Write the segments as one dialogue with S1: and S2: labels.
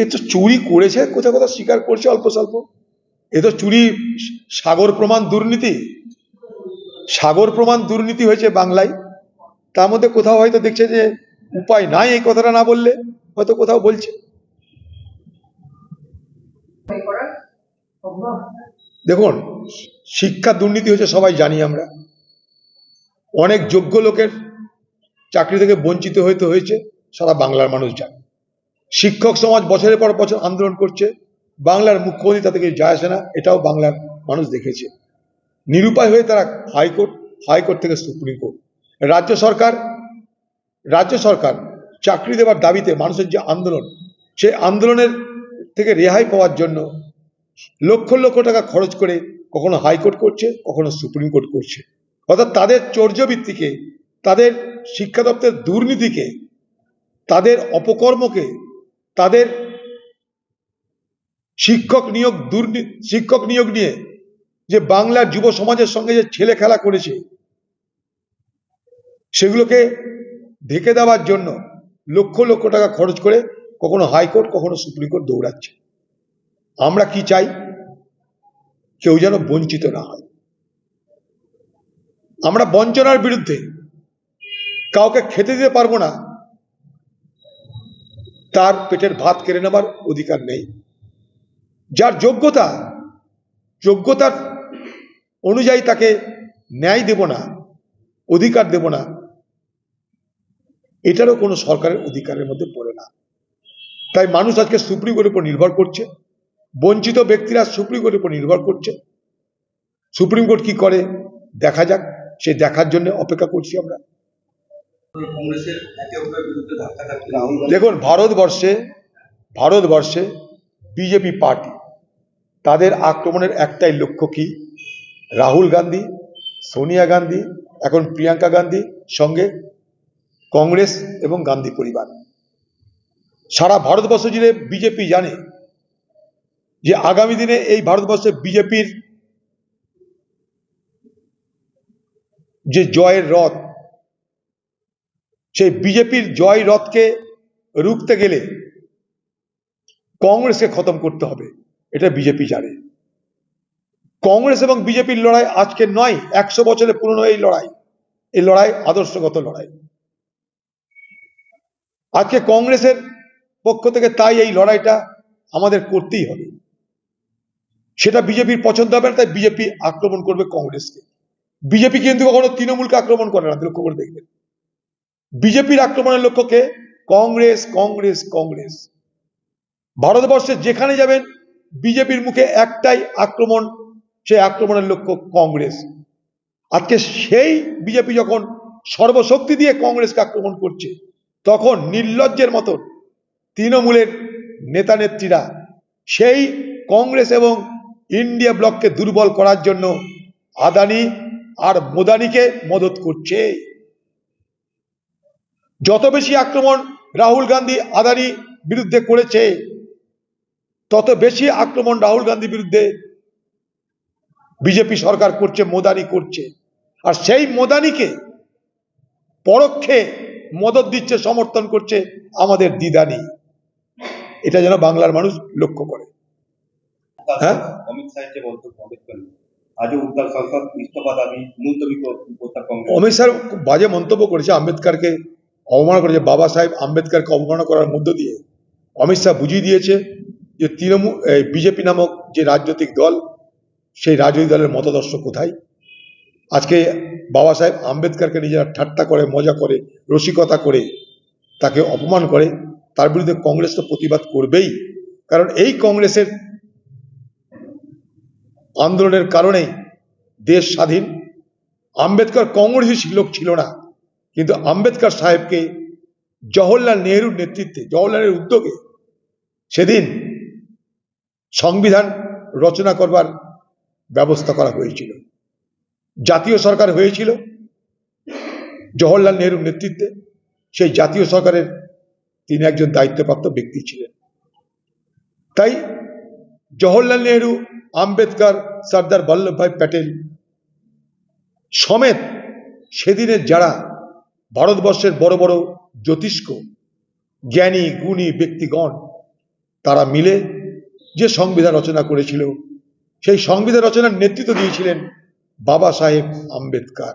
S1: এ তো চুরি করেছে কোথাও কোথাও স্বীকার করছে অল্প স্বল্প? এ তো চুরি, সাগর প্রমাণ দুর্নীতি। সাগর প্রমাণ দুর্নীতি হয়েছে বাংলায়। তার মধ্যে কোথাও হয়তো দেখছে যে উপায় নাই এই কথাটা না বললে, হয়তো কোথাও বলছে। দেখুন, শিক্ষা দুর্নীতি হয়েছে সবাই জানি আমরা। অনেক যোগ্য লোকের চাকরি থেকে বঞ্চিত হইতে হয়েছে, সারা বাংলার মানুষ জানে। শিক্ষক সমাজ বছরের পর বছর আন্দোলন করছে। বাংলার মুখ্যমন্ত্রী তা থেকে যায় আসে না? এটাও বাংলার মানুষ দেখেছে। নিরুপায় হয়ে তারা হাইকোর্ট হাইকোর্ট থেকে সুপ্রিম কোর্ট। রাজ্য সরকার রাজ্য সরকার চাকরি দেওয়ার দাবিতে মানুষের যে আন্দোলন, সেই আন্দোলনের থেকে রেহাই পাওয়ার জন্য লক্ষ লক্ষ টাকা খরচ করে কখনো হাইকোর্ট করছে, কখনো সুপ্রিম কোর্ট করছে। অর্থাৎ তাদের চর্যবৃত্তিকে, তাদের শিক্ষা দপ্তরের দুর্নীতিকে, তাদের অপকর্মকে তাদের শিক্ষক নিয়োগ দুর্নীতি শিক্ষক নিয়োগ নিয়ে যে বাংলার যুব সমাজের সঙ্গে যে ছেলে খেলা করেছে, সেগুলোকে ঢেকে দেওয়ার জন্য লক্ষ লক্ষ টাকা খরচ করে কখনো হাইকোর্ট, কখনো সুপ্রিম কোর্ট দৌড়াচ্ছে। আমরা কি চাই? কেউ যেন বঞ্চিত না হয়। আমরা বঞ্চনার বিরুদ্ধে কাউকে খেতে দিতে পারব না। তার পেটের ভাত কেড়ে নেবার অধিকার নেই। যার যোগ্যতা, যোগ্যতার অনুযায়ী তাকে ন্যায় দেব না, অধিকার দেব না, এটারও কোনো সরকারের অধিকারের মধ্যে পড়ে না। তাই মানুষ আজকে সুপ্রিম কোর্টের উপর নির্ভর করছে, বঞ্চিত ব্যক্তিরা সুপ্রিম কোর্টের উপর নির্ভর করছে। সুপ্রিম কোর্ট কি করে? দেখা যাক, সে দেখার জন্য অপেক্ষা করছি আমরা। দেখুন, ভারতবর্ষে ভারতবর্ষে বিজেপি পার্টি, তাদের আক্রমণের একটাই লক্ষ্য কি? রাহুল গান্ধী, সোনিয়া গান্ধী, এখন প্রিয়াঙ্কা গান্ধী সঙ্গে কংগ্রেস এবং গান্ধী পরিবার। সারা ভারতবর্ষ জুড়ে বিজেপি জানে যে আগামী দিনে এই ভারতবর্ষে বিজেপির যে জয়ের রথ সেই বিজেপির জয় রথকে রুখতে গেলে কংগ্রেসকে খতম করতে হবে। এটা বিজেপি জানে। কংগ্রেস এবং বিজেপির লড়াই আজকে নয়, একশো বছরের পুরনো এই লড়াই। এই লড়াই আদর্শগত লড়াই। আজকে কংগ্রেসের পক্ষ থেকে তাই এই লড়াইটা আমাদের করতেই হবে। সেটা বিজেপির পছন্দ হবে না, তাই বিজেপি আক্রমণ করবে কংগ্রেসকে। বিজেপি কিন্তু কখনো তৃণমূলকে আক্রমণ করে না, লক্ষ্য করে দেখবেন। বিজেপির আক্রমণের লক্ষ্যকে কংগ্রেস কংগ্রেস কংগ্রেস। ভারতবর্ষে যেখানে যাবেন, বিজেপির মুখে একটাই আক্রমণ, সেই আক্রমণের লক্ষ্য কংগ্রেস। আজকে সেই বিজেপি যখন সর্বশক্তি দিয়ে কংগ্রেসকে আক্রমণ করছে, তখন নির্লজ্জের মতন তৃণমূলের নেতা নেত্রীরা সেই কংগ্রেস এবং ইন্ডিয়া ব্লককে দুর্বল করার জন্য আদানি আর মোদানিকে মদত করছে। যত বেশি আক্রমণ রাহুল গান্ধী আদানি বিরুদ্ধে করেছে তত বেশি আক্রমণ রাহুল গান্ধী বিরুদ্ধে বিজেপি সরকার করছে মোদানি করছে। আর সেই মোদানিকে পরোক্ষে মদত দিচ্ছে সমর্থন করছে আমাদের দিদানি। এটা যেন বাংলার মানুষ লক্ষ্য করে। হ্যাঁ?
S2: অমিত
S1: শাহ বাজে মন্তব্য করেছে আম্বেদকারকে অবমাননা করেছে বাবা সাহেব আম্বেদকারকে অবমাননা করার মধ্য দিয়ে। অমিত শাহ বুঝিয়ে দিয়েছে যে তৃণমূল বিজেপি নামক যে রাজনৈতিক দল, সেই রাজনৈতিক দলের মতাদর্শ কোথায়? আজকে বাবা সাহেব আম্বেদকারকে নিজেরা ঠাট্টা করে, মজা করে, রসিকতা করে তাকে অপমান করে, তার বিরুদ্ধে কংগ্রেস তো প্রতিবাদ করবেই। কারণ এই কংগ্রেসের আন্দোলনের কারণেই দেশ স্বাধীন। আম্বেদকর কংগ্রেসী লোক ছিল না। কিন্তু আম্বেদকর সাহেবকে জওহরলাল নেহরুর নেতৃত্বে, জওহরলালের উদ্যোগে সেদিন সংবিধান রচনা করবার ব্যবস্থা করা হয়েছিল। জাতীয় সরকার হয়েছিল জওহরলাল নেহরুর নেতৃত্বে। সেই জাতীয় সরকারের তিনি একজন দায়িত্বপ্রাপ্ত ব্যক্তি ছিলেন। তাই জওহরলাল নেহরু, আম্বেদকর সর্দার বল্লভভাই প্যাটেল সমেত সেদিনের যারা ভারতবর্ষের বড় বড় জ্যোতিষ্ক, জ্ঞানী, গুণী ব্যক্তিগণ, তারা মিলে যে সংবিধান রচনা করেছিল, সেই সংবিধান রচনার নেতৃত্ব দিয়েছিলেন বাবা সাহেব আম্বেদকর।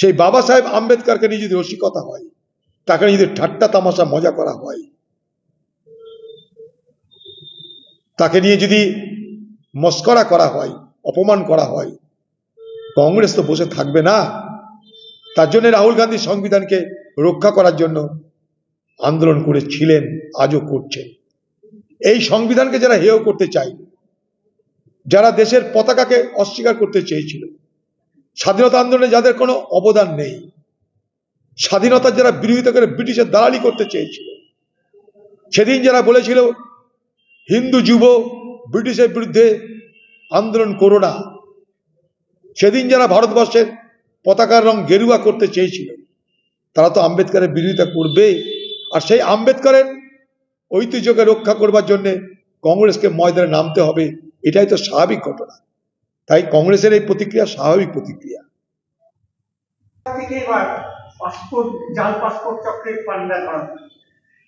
S1: সেই বাবা সাহেব আম্বেদকরকে নিয়ে যদি রসিকতা হয়, তাকে যদি ঠাট্টা তামাশা মজা করা হয়, তাকে নিয়ে যদি মস্করা করা হয়, অপমান করা হয়, কংগ্রেস তো বসে থাকবে না। তার জন্য রাহুল গান্ধী সংবিধানকে রক্ষা করার জন্য আন্দোলন করেছিলেন আজও করছেন। এই সংবিধানকে যারা হেয় করতে চায়, যারা দেশের পতাকাকে অস্বীকার করতে চেয়েছিল, স্বাধীনতা আন্দোলনে যাদের কোনো অবদান নেই স্বাধীনতার যারা বিরোধিতা করে ব্রিটিশের দালালি করতে চেয়েছিল, সেদিন যারা বলেছিল, হিন্দু যুব ব্রিটিশের বিরুদ্ধে আন্দোলন করো না, সেদিন যারা ভারতবর্ষের পতাকার রং গেরুয়া করতে চেয়েছিল। তারা তো আম্বেদকরের বিরোধিতা করবে আর সেই আম্বেদকরের ঐতিহ্যকে রক্ষা করবার জন্য কংগ্রেসকে ময়দানে নামতে হবে এটাই তো স্বাভাবিক ঘটনা। তাই কংগ্রেসের এই প্রতিক্রিয়া স্বাভাবিক প্রতিক্রিয়া।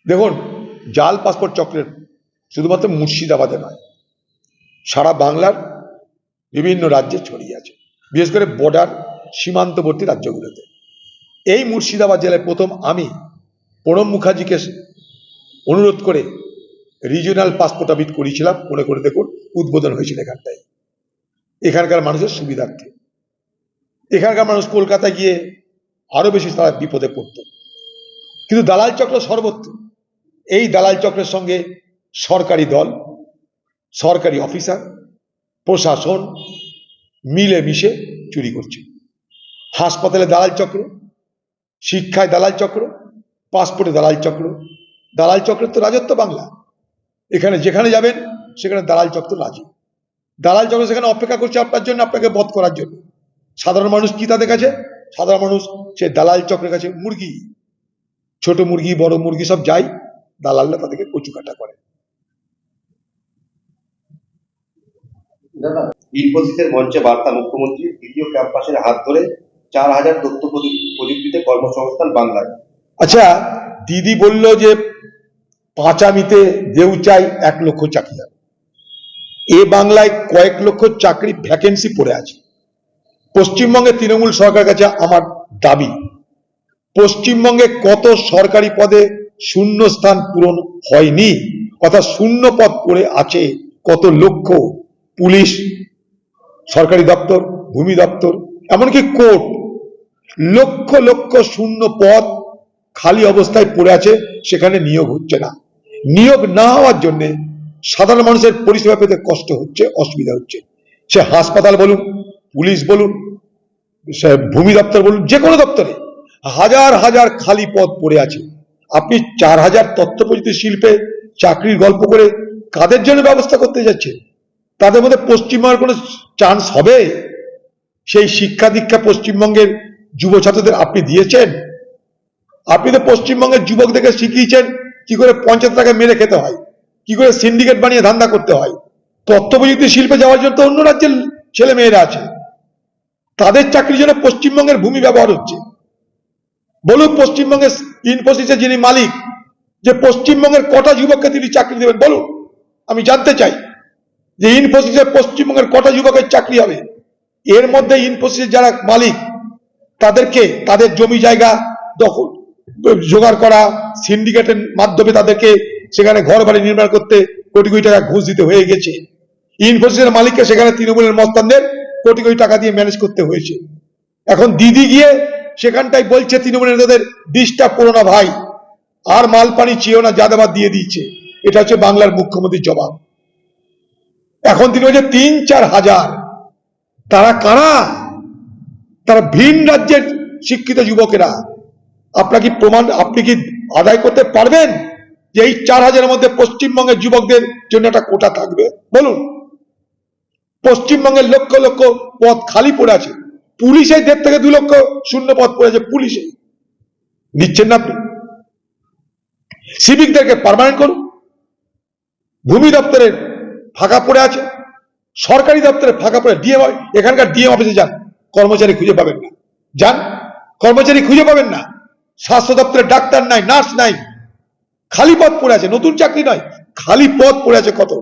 S1: দেখুন জাল পাসপোর্ট চক্রের শুধুমাত্র মুর্শিদাবাদে নয় সারা বাংলার বিভিন্ন রাজ্যে ছড়িয়ে আছে। বিশেষ করে বর্ডার সীমান্তবর্তী রাজ্যগুলোতে। এই মুর্শিদাবাদ জেলায় প্রথম আমি প্রণব মুখার্জিকে অনুরোধ করে রিজিওনাল পাসপোর্ট আবিট করিয়েছিলাম। মনে করে দেখুন, উদ্বোধন হয়েছিল এখানটায়। এখানকার মানুষের সুবিধার্থে। এখানকার মানুষ কলকাতায় গিয়ে আরও বেশি তারা বিপদে পড়তো। কিন্তু দালাল চক্র সর্বত্র। এই দালাল চক্রের সঙ্গে সরকারি দল, সরকারি অফিসার, প্রশাসন মিলে মিশে চুরি করছে। হাসপাতালে দালাল চক্র, শিক্ষায় দালাল চক্র, পাসপোর্টে দালাল চক্র। দালাল চক্রের তো রাজত্ব বাংলা। এখানে যেখানে যাবেন, সেখানে দালাল চক্র রাজি। দালাল চক্র সেখানে অপেক্ষা করছে আপনার জন্য, আপনাকে বধ করার জন্য। সাধারণ মানুষ কি তাদের কাছে? সাধারণ মানুষ সে দালাল চক্রের কাছে মুরগি। ছোট মুরগি, বড় মুরগি সব যায়, দালালরা তাদেরকে কচু কাটা করে
S2: মঞ্চে বার্তা মুখ্যমন্ত্রী দ্বিতীয় ক্যাম্পাসের হাত ধরে চার হাজার তথ্য প্রযুক্তিতে কর্মসংস্থান বাংলায়।
S1: আচ্ছা দিদি বলল যে পাঁচামিতে দেউচাই এক লক্ষ চাকরি। এ বাংলায় কয়েক লক্ষ চাকরি ভ্যাকেন্সি পড়ে আছে। পশ্চিমবঙ্গের তৃণমূল সরকারের কাছে আমার দাবি, পশ্চিমবঙ্গে কত সরকারি পদে শূন্য স্থান পূরণ হয়নি, কথা শূন্য পদ পড়ে আছে কত লক্ষ পুলিশ, সরকারি দপ্তর, ভূমি দপ্তর, এমনকি কোর্ট। লক্ষ লক্ষ শূন্য পদ খালি অবস্থায় পড়ে আছে, সেখানে নিয়োগ হচ্ছে না। নিয়োগ না হওয়ার জন্য সাধারণ মানুষের পরিষেবা পেতে কষ্ট হচ্ছে, অসুবিধা হচ্ছে। সে হাসপাতাল বলুন, পুলিশ বলুন, সে ভূমি দপ্তর বলুন, যে কোনো দপ্তরে হাজার হাজার খালি পদ পড়ে আছে। আপনি চার হাজার তথ্য প্রযুক্তি শিল্পে চাকরির গল্প করে কাদের জন্য ব্যবস্থা করতে যাচ্ছেন? তাদের মধ্যে পশ্চিমবঙ্গের কোনো চান্স হবে? সেই শিক্ষা দীক্ষা পশ্চিমবঙ্গের যুব ছাত্রদের আপনি দিয়েছেন? আপনি তো পশ্চিমবঙ্গের যুবকদেরকে শিখিয়েছেন কি করে পঞ্চায়েত টাকা মেরে খেতে হয়, কি করে সিন্ডিকেট বানিয়ে ধান্দা করতে হয়। তথ্য প্রযুক্তি শিল্পে যাওয়ার জন্য তো অন্য রাজ্যের ছেলে মেয়েরা আছে। তাদের চাকরির জন্য পশ্চিমবঙ্গের ভূমি ব্যবহার হচ্ছে। বলুন পশ্চিমবঙ্গের ইনফোসিসের যিনি মালিক, যে পশ্চিমবঙ্গের কটা যুবককে তিনি চাকরি দেবেন, বলুন। আমি জানতে চাই যে ইনফোসিসের পশ্চিমবঙ্গের কটা যুবকের চাকরি হবে? এর মধ্যে ইনফোসিসের যারা মালিক তাদেরকে তাদের জমি জায়গা দখল, জোগাড় করা, সিন্ডিকেটের মাধ্যমে তাদেরকে সেখানে ঘর বাড়ি নির্মাণ করতে কোটি কোটি টাকা ঘুষ দিতে হয়ে গেছে। ইনফোসিসের মালিককে সেখানে তৃণমূলের মস্তানদের কোটি কোটি টাকা দিয়ে ম্যানেজ করতে হয়েছে। এখন দিদি গিয়ে সেখানটাই বলছে তৃণমূলের নেতাদের, ডিস্টার্ব করো না ভাই, আর মাল পানি চেয়েও না যাদাবাদ দিয়ে দিচ্ছে। এটা হচ্ছে বাংলার মুখ্যমন্ত্রীর জবাব। এখন তিনি বলছে, তিন চার হাজার, তারা কারা? তারা ভিন রাজ্যের শিক্ষিত যুবকেরা। আপনার কি প্রমাণ, আপনি কি আদায় করতে পারবেন যে এই চার হাজারের মধ্যে পশ্চিমবঙ্গের যুবকদের জন্য একটা কোটা থাকবে? বলুন। পশ্চিমবঙ্গের লক্ষ লক্ষ পদ খালি পড়ে আছে। পুলিশে দেড় থেকে দু লক্ষ শূন্য পদ পড়ে আছে পুলিশে। নিচ্ছেন না আপনি। সিভিকদেরকে পারমানেন্ট করুন। ভূমি দপ্তরের ফাঁকা পড়ে আছে। সরকারি দপ্তরে ফাঁকা পড়ে ডিএম এখানকার ডিএম অফিসে যান। কর্মচারী খুঁজে পাবেন না। যান, কর্মচারী খুঁজে পাবেন না। স্বাস্থ্য দপ্তরে ডাক্তার নাই, নার্স নাই। খালি পদ পড়ে আছে, নতুন চাকরি নয়, খালি পদ পড়ে আছে কত?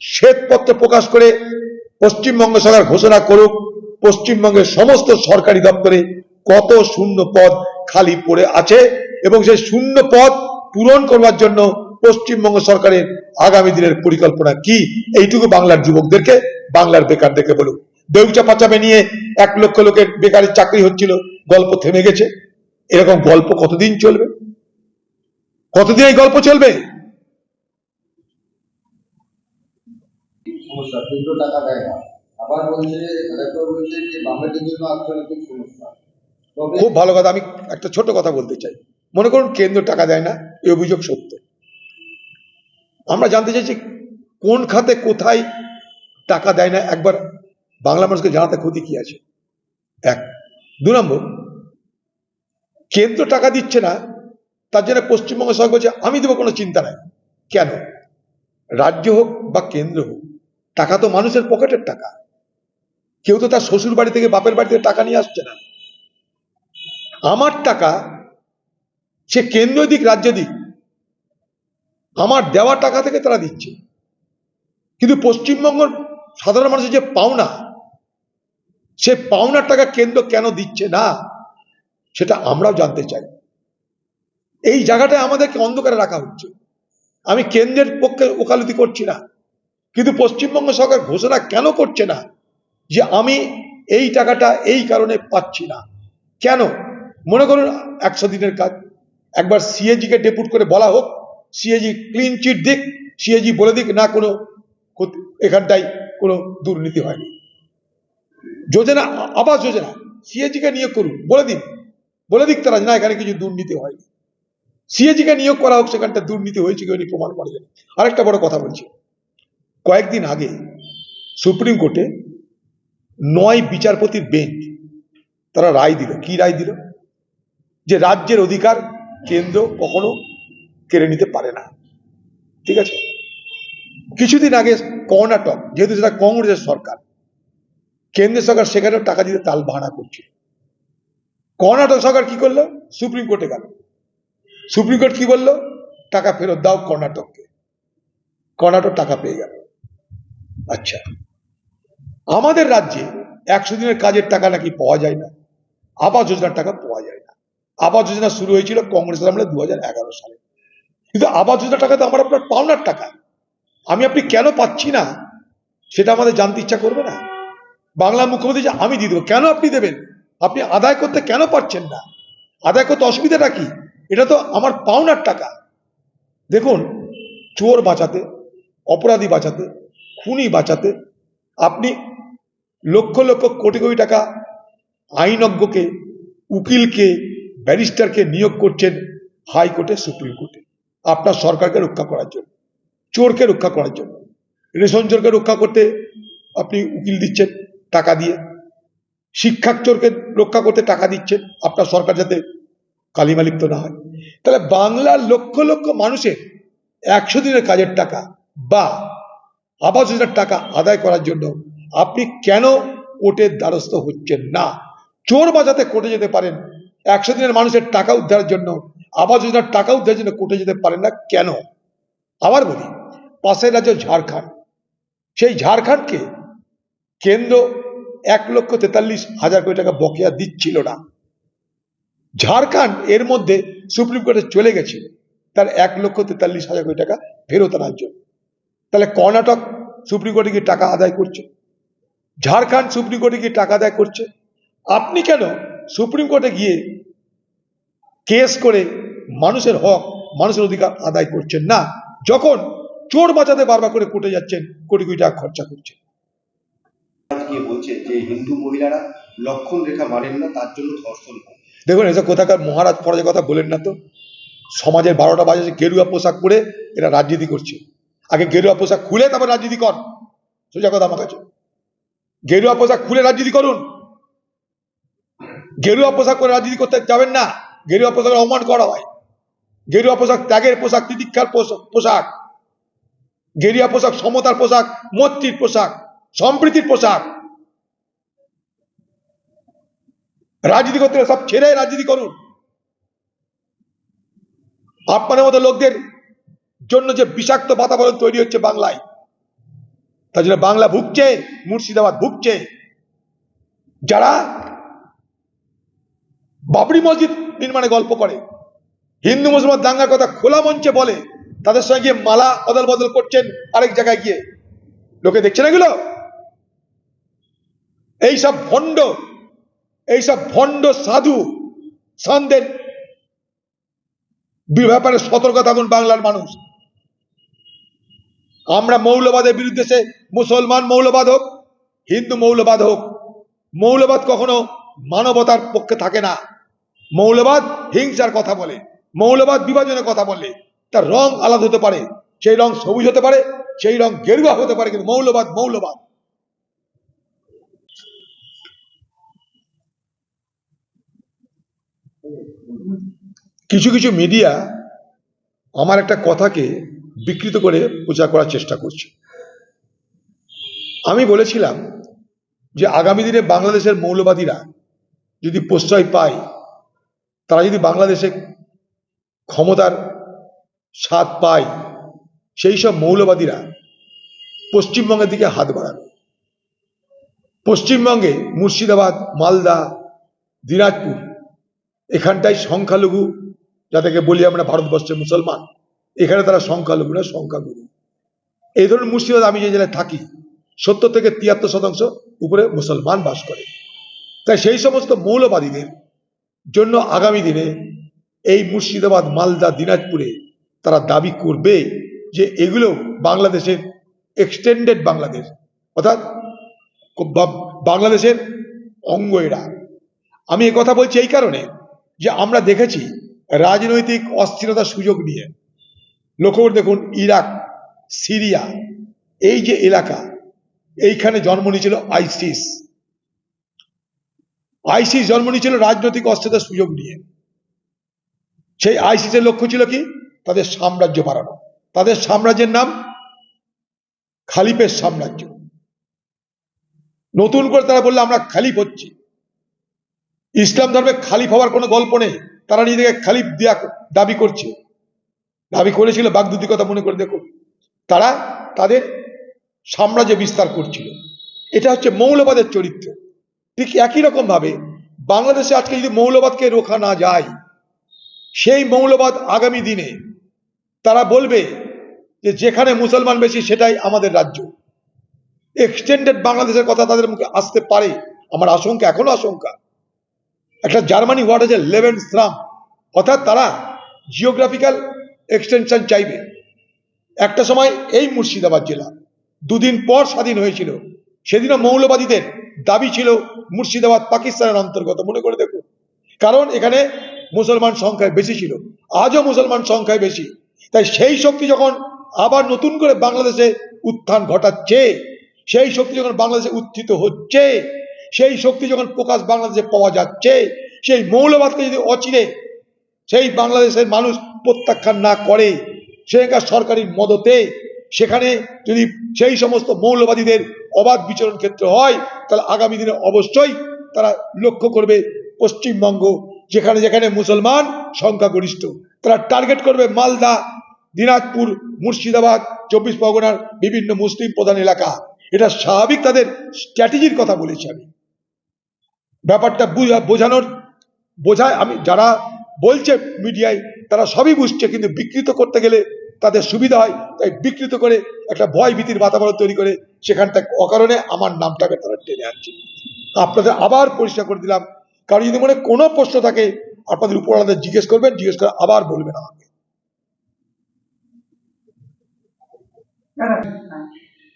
S1: শ্বেতপত্র প্রকাশ করে পশ্চিমবঙ্গ সরকার ঘোষণা করুক, পশ্চিমবঙ্গের সমস্ত সরকারি দপ্তরে কত শূন্য পদ খালি পড়ে আছে এবং সেই শূন্য পদ পূরণ করবার জন্য পশ্চিমবঙ্গ সরকারের আগামী দিনের পরিকল্পনা কি? এইটুকু বাংলার যুবকদেরকে, বাংলার বেকারদেরকে বলুক। দেউচা পাচাবে নিয়ে এক লক্ষ লোকের বেকারের চাকরি হচ্ছিল গল্প থেমে গেছে। এরকম গল্প কতদিন চলবে? কতদিন এই গল্প চলবে? খুব ভালো কথা আমি একটা ছোট কথা বলতে চাই। মনে করুন কেন্দ্র টাকা দেয় না এই অভিযোগ সত্য। আমরা জানতে চাইছি কোন খাতে কোথায় টাকা দেয় না একবার বাংলা মানুষকে জানাতে ক্ষতি কি আছে? এক। দু নম্বর, কেন্দ্র টাকা দিচ্ছে না, তার জন্য পশ্চিমবঙ্গ সরকার বলছে, আমি দেবো, কোনো চিন্তা নাই। কেন? রাজ্য হোক বা কেন্দ্র হোক, টাকা তো মানুষের পকেটের টাকা। কেউ তো তার শ্বশুর বাড়ি থেকে বাপের বাড়ি থেকে টাকা নিয়ে আসছে না। আমার টাকা সে কেন্দ্র দিক, রাজ্য দিক, আমার দেওয়া টাকা থেকে তারা দিচ্ছে। কিন্তু পশ্চিমবঙ্গের সাধারণ মানুষের যে পাওনা সে পাওনার টাকা কেন্দ্র কেন দিচ্ছে না? সেটা আমরাও জানতে চাই। এই জায়গাটায় আমাদেরকে অন্ধকারে রাখা হচ্ছে। আমি কেন্দ্রের পক্ষে ওকালতি করছি না। কিন্তু পশ্চিমবঙ্গ সরকার ঘোষণা কেন করছে না যে আমি এই টাকাটা এই কারণে পাচ্ছি না? কেন? মনে করুন, একশো দিনের কাজ। একবার সিএজি কে ডেপুট করে বলা হোক সিএজি ক্লিন চিট দিক সিএজি বলে দিক, না কোনো এখানটায় কোনো দুর্নীতি হয়নি। যোজনা, আবাস যোজনা সিএজি কে নিয়োগ করুন, বলে দিন। বলে দিক তারা না, এখানে কিছু দুর্নীতি হয়নি। সিএজি কে নিয়োগ করা হোক, সেখানটা দুর্নীতি হয়েছে কেউ প্রমাণ করা যাবে। আরেকটা বড় কথা বলছি। কয়েকদিন আগে সুপ্রিম কোর্টে নয় বিচারপতির বেঞ্চ তারা রায় দিল। কি রায় দিল? যে রাজ্যের অধিকার কেন্দ্র কখনো কেড়ে নিতে পারে না। ঠিক আছে? কিছুদিন আগে কর্ণাটক, যেহেতু সেটা কংগ্রেসের সরকার কেন্দ্রের সরকার সেখানেও টাকা দিতে তাল ভাড়া করছে। কর্ণাটক সরকার কি করল? সুপ্রিম কোর্টে গেল। সুপ্রিম কোর্ট কি বলল? টাকা ফেরত দাও কর্ণাটককে। কর্ণাটক টাকা পেয়ে গেল। আচ্ছা। আমাদের রাজ্যে একশো দিনের কাজের টাকা নাকি পাওয়া যায় না। আবাস যোজনার টাকা পাওয়া যায় না। আবাস যোজনা শুরু হয়েছিল কংগ্রেসের আমলে দু হাজার এগারো সালে। কিন্তু আবাস যোজনার টাকা তো আমার আপনার পাওনার টাকা। আমি আপনি কেন পাচ্ছি না, সেটা আমাদের জানতে ইচ্ছা করবে না? বাংলা মুখ্যমন্ত্রী যে আমি দিয়ে দেবো, কেন আপনি দেবেন? আপনি আদায় করতে কেন পারছেন না? আদায় করতে অসুবিধাটা কি? এটা তো আমার পাওনার টাকা। দেখুন, চোর বাঁচাতে, অপরাধী বাঁচাতে, খুনি বাঁচাতে, আপনি লক্ষ লক্ষ কোটি কোটি টাকা আইনজ্ঞকে, উকিলকে, ব্যারিস্টারকে নিয়োগ করছেন হাইকোর্টে, সুপ্রিম কোর্টে। আপনার সরকারকে রক্ষা করার জন্য, চোরকে রক্ষা করার জন্য। রেশন চোরকে রক্ষা করতে আপনি উকিল দিচ্ছেন। টাকা দিয়ে। শিক্ষা চোরকে রক্ষা করতে টাকা দিচ্ছেন। আপনার সরকার যাতে কালিমালিপ্ত না হয়। তাহলে বাংলার লক্ষ লক্ষ মানুষের একশো দিনের কাজের টাকা বা আবাস যোজনার টাকা আদায় করার জন্য আপনি কেন কোর্টের দ্বারস্থ হচ্ছেন না? চোর বাজাতে কোর্টে যেতে পারেন। একশো দিনের মানুষের টাকা উদ্ধারের জন্য, আবাস যোজনার টাকা উদ্ধারের জন্য কোর্টে যেতে পারেন না কেন? আবার বলি, পাশের রাজ্য ঝাড়খণ্ড। সেই ঝাড়খণ্ডকে কেন্দ্র এক লক্ষ তেতাল্লিশ হাজার কোটি টাকা বকেয়া দিচ্ছিল না। ঝাড়খণ্ড এর মধ্যে সুপ্রিম কোর্টে চলে গেছে। তার এক লক্ষ তেতাল্লিশ হাজার কোটি টাকা ফেরত আনার জন্য। তাহলে কর্ণাটক সুপ্রিম কোর্টে গিয়ে টাকা আদায় করছে? ঝাড়খণ্ড সুপ্রিম কোর্টে গিয়ে টাকা আদায় করছে? আপনি কেন সুপ্রিম কোর্টে গিয়ে কেস করে মানুষের হক, মানুষের অধিকার আদায় করছেন না? যখন চোর বাঁচাতে বারবার করে কোর্টে যাচ্ছেন, কোটি কোটি টাকা খরচা করছেন।
S2: গিয়ে বলছে যে হিন্দু মহিলারা লক্ষণ রেখা না, তার জন্য ধর্ষণ
S1: দেখুন, এসব কোথাকার মহারাজ ফরাজের কথা বলেন না তো? সমাজের বারোটা বাজে গেরুয়া পোশাক পরে এরা রাজনীতি করছে। আগে গেরুয়া পোশাক খুলে তারপর রাজনীতি কর। সোজা কথা আমার কাছে। গেরুয়া পোশাক খুলে রাজনীতি করুন। গেরুয়া পোশাক করে রাজনীতি করতে যাবেন না। গেরুয়া পোশাকের অপমান করা হয়। গেরুয়া পোশাক ত্যাগের পোশাক, তিতিক্ষার পোশ- পোশাক। গেরুয়া পোশাক সমতার পোশাক মৈত্রীর পোশাক। সম্প্রীতির পোশাক। রাজনীতি করতে সব ছেড়ে রাজনীতি করুন। আপনাদের মতো লোকদের জন্য যে বিষাক্ত বাতাবরণ তৈরি হচ্ছে বাংলায়, তার জন্য বাংলা ভুগছে, মুর্শিদাবাদ ভুগছে। যারা বাবরি মসজিদ নির্মাণে গল্প করে, হিন্দু মুসলমান দাঙ্গার কথা খোলা মঞ্চে বলে, তাদের সঙ্গে গিয়ে মালা অদল বদল করছেন আরেক জায়গায় গিয়ে। লোকে দেখছে না এগুলো? এইসব ভণ্ড এইসব ভণ্ড সাধু, সন্দের ব্যাপারে সতর্ক থাকুন বাংলার মানুষ। আমরা মৌলবাদের বিরুদ্ধে সে মুসলমান মৌলবাদ হোক, হিন্দু মৌলবাদ হোক, মৌলবাদ কখনো মানবতার পক্ষে থাকে না। মৌলবাদ হিংসার কথা বলে, মৌলবাদ বিভাজনের কথা বলে, তার রং আলাদা হতে পারে, সেই রং সবুজ হতে পারে, সেই রং গেরুয়া হতে পারে, কিন্তু মৌলবাদ মৌলবাদ। কিছু কিছু মিডিয়া আমার একটা কথাকে বিকৃত করে প্রচার করার চেষ্টা করছে। আমি বলেছিলাম যে আগামী দিনে বাংলাদেশের মৌলবাদীরা যদি প্রশ্রয় পায়, তারা যদি বাংলাদেশে ক্ষমতার স্বাদ পায়, সেই সব মৌলবাদীরা পশ্চিমবঙ্গের দিকে হাত বাড়াবে। পশ্চিমবঙ্গে মুর্শিদাবাদ, মালদা, দিনাজপুর এখানটায় সংখ্যালঘু, যাদেরকে বলি আমরা ভারতবর্ষের মুসলমান, এখানে তারা সংখ্যালঘু না সংখ্যাগুরু। এই ধরনের মুর্শিদাবাদ আমি যে জেলায় থাকি, সত্তর থেকে তিয়াত্তর শতাংশ উপরে মুসলমান বাস করে। তাই সেই সমস্ত মৌলবাদীদের জন্য আগামী দিনে এই মুর্শিদাবাদ, মালদা, দিনাজপুরে তারা দাবি করবে যে এগুলো বাংলাদেশের এক্সটেন্ডেড বাংলাদেশ, অর্থাৎ বাংলাদেশের অঙ্গ এরা। আমি কথা বলছি এই কারণে যে আমরা দেখেছি রাজনৈতিক অস্থিরতার সুযোগ নিয়ে। লক্ষ্য দেখুন, ইরাক, সিরিয়া, এই যে এলাকা, এইখানে জন্ম নিয়েছিল আইসিস। আইসিস জন্ম নিয়েছিল রাজনৈতিক অস্থিরতার সুযোগ নিয়ে। সেই আইসিসের লক্ষ্য ছিল কি? তাদের সাম্রাজ্য বাড়ানো। তাদের সাম্রাজ্যের নাম খালিফের সাম্রাজ্য। নতুন করে তারা বলল, আমরা খালিফ হচ্ছি। ইসলাম ধর্মে খালিফ হওয়ার কোনো গল্প নেই। তারা নিজেকে খালিফ দেয়া দাবি করছে। দাবি করেছিল বাগদুদি কথা মনে করে দেখুন। তারা তাদের সাম্রাজ্য বিস্তার করছিল। এটা হচ্ছে মৌলবাদের চরিত্র। ঠিক একই রকম ভাবে বাংলাদেশে আজকে যদি মৌলবাদকে রোখা না যায়, সেই মৌলবাদ আগামী দিনে তারা বলবে যে যেখানে মুসলমান বেশি, সেটাই আমাদের রাজ্য। এক্সটেন্ডেড বাংলাদেশের কথা তাদের মুখে আসতে পারে। আমার আশঙ্কা, এখনও আশঙ্কা। একটা জার্মানি ওয়ার্ড আছে লেভেন স্রাম অর্থাৎ তারা জিওগ্রাফিক্যাল এক্সটেনশন চাইবে। একটা সময় এই মুর্শিদাবাদ জেলা, দুদিন পর স্বাধীন হয়েছিল। সেদিনও মৌলবাদীদের দাবি ছিল মুর্শিদাবাদ পাকিস্তানের অন্তর্গত। মনে করে দেখুন, কারণ এখানে মুসলমান সংখ্যায় বেশি ছিল। আজও মুসলমান সংখ্যায় বেশি। তাই সেই শক্তি যখন আবার নতুন করে বাংলাদেশে উত্থান ঘটাচ্ছে, সেই শক্তি যখন বাংলাদেশে উত্থিত হচ্ছে সেই শক্তি যখন প্রকাশ বাংলাদেশে পাওয়া যাচ্ছে, সেই মৌলবাদকে যদি অচিরে সেই বাংলাদেশের মানুষ প্রত্যাখ্যান না করে, সেখানকার সরকারি মদতে, সেখানে যদি সেই সমস্ত মৌলবাদীদের অবাধ বিচরণ ক্ষেত্র হয়, তাহলে আগামী দিনে অবশ্যই তারা লক্ষ্য করবে পশ্চিমবঙ্গ, যেখানে যেখানে মুসলমান সংখ্যাগরিষ্ঠ। তারা টার্গেট করবে মালদা, দিনাজপুর, মুর্শিদাবাদ, চব্বিশ পরগনার বিভিন্ন মুসলিম প্রধান এলাকা। এটা স্বাভাবিক তাদের স্ট্র্যাটেজির কথা বলেছি আমি। ব্যাপারটা বুঝা- বোঝানোর, বোঝায়। আমি, যারা বলছে মিডিয়ায়, তারা সবই বুঝছে, কিন্তু বিকৃত করতে গেলে তাদের সুবিধা হয়। তাই বিকৃত করে একটা ভয় ভীতির বাতাবরণ তৈরি করে সেখান থেকে অকারণে আমার নামটাকে তারা টেনে আনছে। আপনাদের আবার পরিষ্কার করে দিলাম। কারণ যদি মনে কোনো প্রশ্ন থাকে, আপনাদের উপরালাদের জিজ্ঞেস করবেন, জিজ্ঞেস করে আবার বলবেন আমাকে।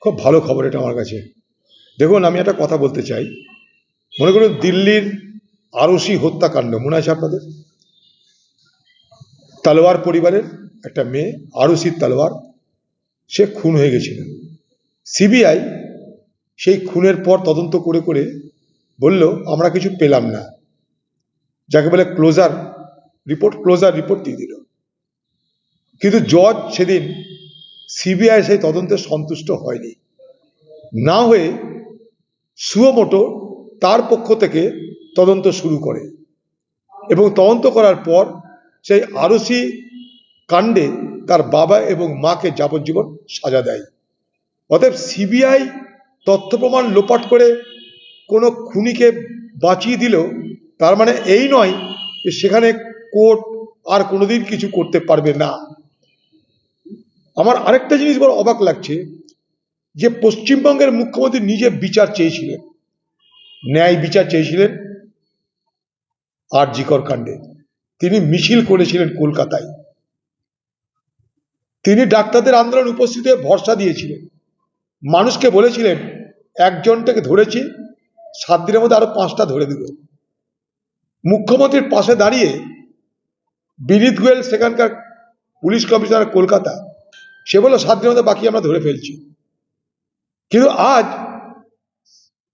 S1: খুব ভালো খবর এটা আমার কাছে। দেখুন, আমি একটা কথা বলতে চাই। মনে করুন দিল্লির আরসি হত্যাকাণ্ড, মনে আছে আপনাদের? তালোয়ার পরিবারের একটা মেয়ে আরসির তালোয়ার সে খুন হয়ে গেছিল। সিবিআই সেই খুনের পর তদন্ত করে করে বলল, আমরা কিছু পেলাম না। যাকে বলে ক্লোজার রিপোর্ট ক্লোজার রিপোর্ট দিয়ে দিল। কিন্তু জজ সেদিন সিবিআই সেই তদন্তে সন্তুষ্ট হয়নি। না হয়ে সুয়োমোটো তার পক্ষ থেকে তদন্ত শুরু করে। এবং তদন্ত করার পর সেই আরসি কাণ্ডে তার বাবা এবং মাকে যাবজ্জীবন সাজা দেয়। অতএব সিবিআই তথ্য প্রমাণ লোপাট করে কোনো খুনিকে বাঁচিয়ে দিল তার মানে এই নয় যে সেখানে কোর্ট আর কোনোদিন কিছু করতে পারবে না। আমার আরেকটা জিনিস বড় অবাক লাগছে যে পশ্চিমবঙ্গের মুখ্যমন্ত্রী নিজে বিচার চেয়েছিলেন। ন্যায় বিচার চেয়েছিলেন আর জিকর কাণ্ডে। তিনি মিছিল করেছিলেন কলকাতায়। তিনি ডাক্তারদের আন্দোলন উপস্থিত হয়ে ভরসা দিয়েছিলেন। মানুষকে বলেছিলেন, একজনটাকে ধরেছি, সাত দিনের মধ্যে আরও পাঁচটা ধরে দেব। মুখ্যমন্ত্রীর পাশে দাঁড়িয়ে বিনীত গোয়েল, সেখানকার পুলিশ কমিশনার কলকাতা, সে বলল, সাত দিনের মধ্যে বাকি আমরা ধরে ফেলছি। কিন্তু আজ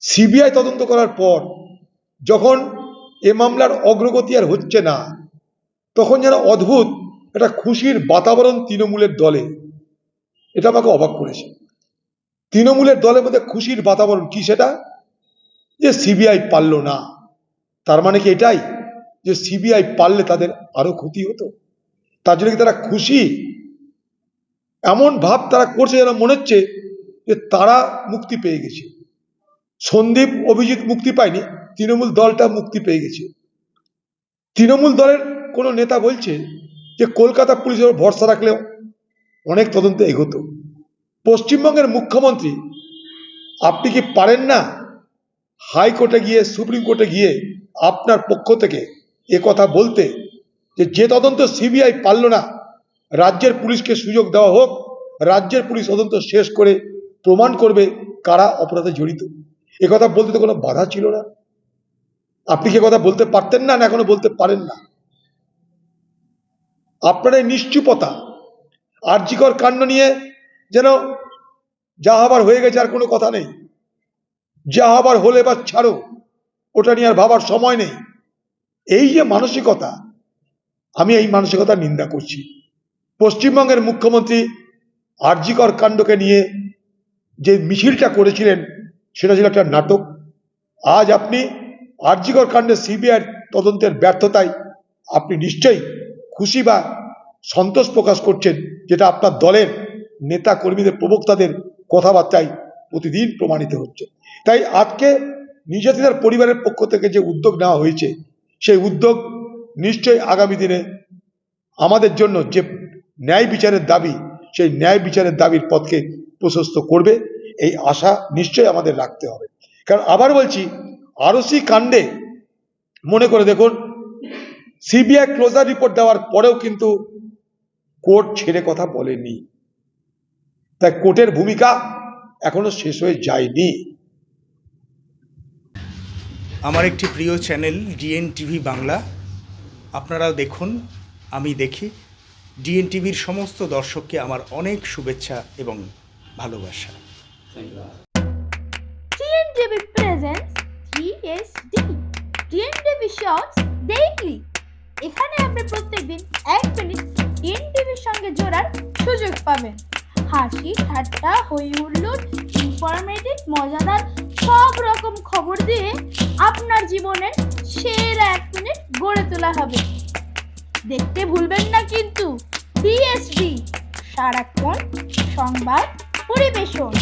S1: সিবিআই তদন্ত করার পর যখন এ মামলার অগ্রগতি আর হচ্ছে না, তখন যেন অদ্ভুত একটা খুশির বাতাবরণ তৃণমূলের দলে। এটা আমাকে অবাক করেছে। তৃণমূলের দলের মধ্যে খুশির বাতাবরণ কি সেটা? যে সিবিআই পারল না। তার মানে কি এটাই? যে সিবিআই পারলে তাদের আরও ক্ষতি হতো? তার জন্য কি তারা খুশি? এমন ভাব তারা করছে যেন মনে হচ্ছে যে তারা মুক্তি পেয়ে গেছে। সন্দীপ, অভিজিৎ মুক্তি পায়নি, তৃণমূল দলটা মুক্তি পেয়ে গেছে। তৃণমূল দলের কোনো নেতা বলছে যে, কলকাতা পুলিশের ভরসা রাখলে অনেক তদন্ত এগোতো। পশ্চিমবঙ্গের মুখ্যমন্ত্রী, আপনি কি পারেন না হাইকোর্টে গিয়ে, সুপ্রিম কোর্টে গিয়ে আপনার পক্ষ থেকে এ কথা বলতে যে যে তদন্ত সিবিআই পারল না, রাজ্যের পুলিশকে সুযোগ দেওয়া হোক, রাজ্যের পুলিশ তদন্ত শেষ করে প্রমাণ করবে কারা অপরাধে জড়িত। কথা বলতে তো কোনো বাধা ছিল না। আপনি কি কথা বলতে পারতেন না না এখনও বলতে পারেন না? আপনার এই নিশ্চুপতা আর্যিকর কাণ্ড নিয়ে যেন যা হবার হয়ে গেছে আর কোনো কথা নেই। যা হবার হলে বা ছাড়ো, ওটা নিয়ে আর ভাবার সময় নেই। এই যে মানসিকতা, আমি এই মানসিকতার নিন্দা করছি। পশ্চিমবঙ্গের মুখ্যমন্ত্রী আরজিকর কাণ্ডকে নিয়ে যে মিছিলটা করেছিলেন সেটা ছিল একটা নাটক। আজ আপনি আরজিকর কাণ্ডে সিবিআই তদন্তের ব্যর্থতায় আপনি নিশ্চয়ই খুশি বা সন্তোষ প্রকাশ করছেন, যেটা আপনার দলের নেতা কর্মীদের প্রবক্তাদের কথাবার্তায় প্রতিদিন প্রমাণিত হচ্ছে। তাই আজকে নির্যাতিতার পরিবারের পক্ষ থেকে যে উদ্যোগ নেওয়া হয়েছে, সেই উদ্যোগ নিশ্চয়ই আগামী দিনে আমাদের জন্য যে ন্যায় বিচারের দাবি, সেই ন্যায় বিচারের দাবির পথকে প্রশস্ত করবে। এই আশা নিশ্চয় আমাদের রাখতে হবে। কারণ আবার বলছি আরসি কাণ্ডে মনে করে দেখুন সিবিআই ক্লোজার রিপোর্ট দেওয়ার পরেও কিন্তু কোর্ট ছেড়ে কথা বলেনি। তাই কোর্টের ভূমিকা এখনও শেষ হয়ে যায়নি।
S3: আমার একটি প্রিয় চ্যানেল ডিএন টিভি বাংলা। আপনারাও দেখুন, আমি দেখি। ডিএন টিভির সমস্ত দর্শককে আমার অনেক শুভেচ্ছা এবং ভালোবাসা।
S4: TNTV presents TSD TNTV Shorts Daily. এখানে আপনি প্রত্যেকদিন এক মিনিট টিএনটিভির সঙ্গে জোড়ার সুযোগ পাবেন। হাসি, ঠাট্টা, হই হুল্লোড় ইনফরমেটিভ মজাদার, সব রকম খবর দিয়ে আপনার জীবনের সেরা এক মিনিট গড়ে তোলা হবে। দেখতে ভুলবেন না কিন্তু টিএসডি সারাক্ষণ সংবাদ পরিবেশন।